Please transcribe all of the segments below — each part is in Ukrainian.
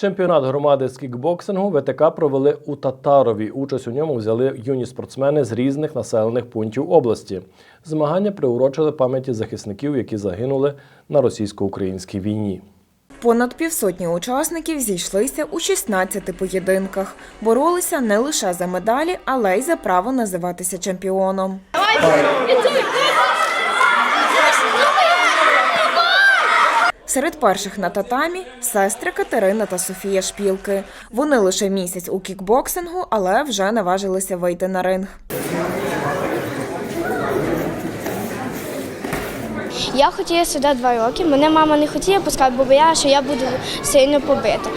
Чемпіонат громади з кікбоксингу ВТК провели у Татарові. Участь у ньому взяли юні спортсмени з різних населених пунктів області. Змагання приурочили пам'яті захисників, які загинули на російсько-українській війні. Понад півсотні учасників зійшлися у 16 поєдинках. Боролися не лише за медалі, але й за право називатися чемпіоном. Серед перших на татамі сестри Катерина та Софія Шпілки. Вони лише місяць у кікбоксингу, але вже наважилися вийти на ринг. Я хотіла сюди два роки. Мене мама не хотіла пускати, бо боялася, що я буду сильно побита.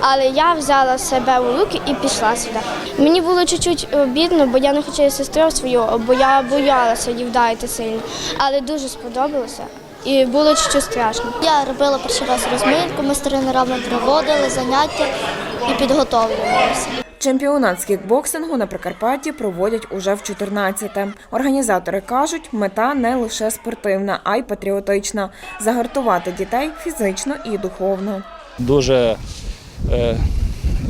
Але я взяла себе у руки і пішла сюди. Мені було чуть-чуть обідно, бо я не хотіла сестру свою, бо я боялася їй вдарити сильно. Але дуже сподобалося і було чуть-чуть страшно. Я робила перший раз розминку, ми з тренерами проводили заняття і підготовлювалися. Чемпіонат з кікбоксингу на Прикарпатті проводять уже в 14-те. Організатори кажуть, мета не лише спортивна, а й патріотична загартувати дітей фізично і духовно. дуже е,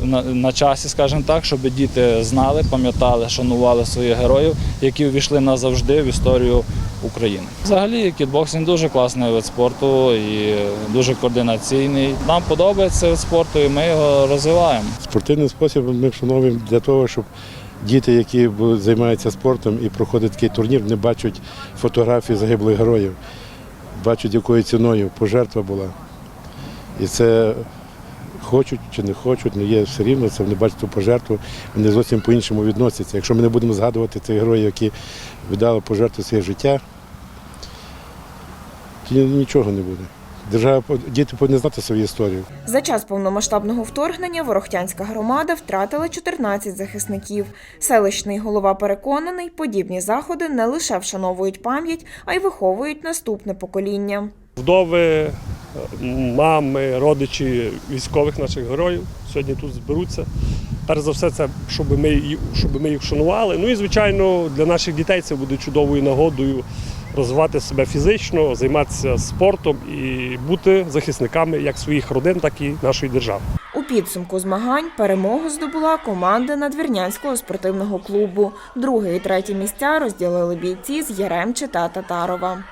на, на часі, скажімо так, щоб діти знали, пам'ятали, шанували своїх героїв, які увійшли назавжди в історію України. Взагалі, кітбоксинг дуже класний вид спорту і дуже координаційний. Нам подобається вид спорту, і ми його розвиваємо. Спортивний спосіб ми встановлюємо для того, щоб діти, які займаються спортом і проходять такий турнір, не бачать фотографії загиблих героїв, бачать, якою ціною пожертва була. І це хочуть чи не хочуть, але є все рівно, це вони бачать ту пожертву, вони зовсім по-іншому відносяться. Якщо ми не будемо згадувати цих героїв, які віддали пожертву своє життя, то нічого не буде. Держава, діти повинні знати свою історію. За час повномасштабного вторгнення Ворохтянська громада втратила 14 захисників. Селищний голова переконаний, подібні заходи не лише вшановують пам'ять, а й виховують наступне покоління. Вдови, мами, родичі військових наших героїв сьогодні тут зберуться. Перш за все, це щоб ми, щоб ми їх шанували. Ну і звичайно, для наших дітей це буде чудовою нагодою розвивати себе фізично, займатися спортом і бути захисниками як своїх родин, так і нашої держави. У підсумку змагань перемогу здобула команда надвірнянського спортивного клубу. Друге і третє місця розділили бійці з Яремчі та Татарова.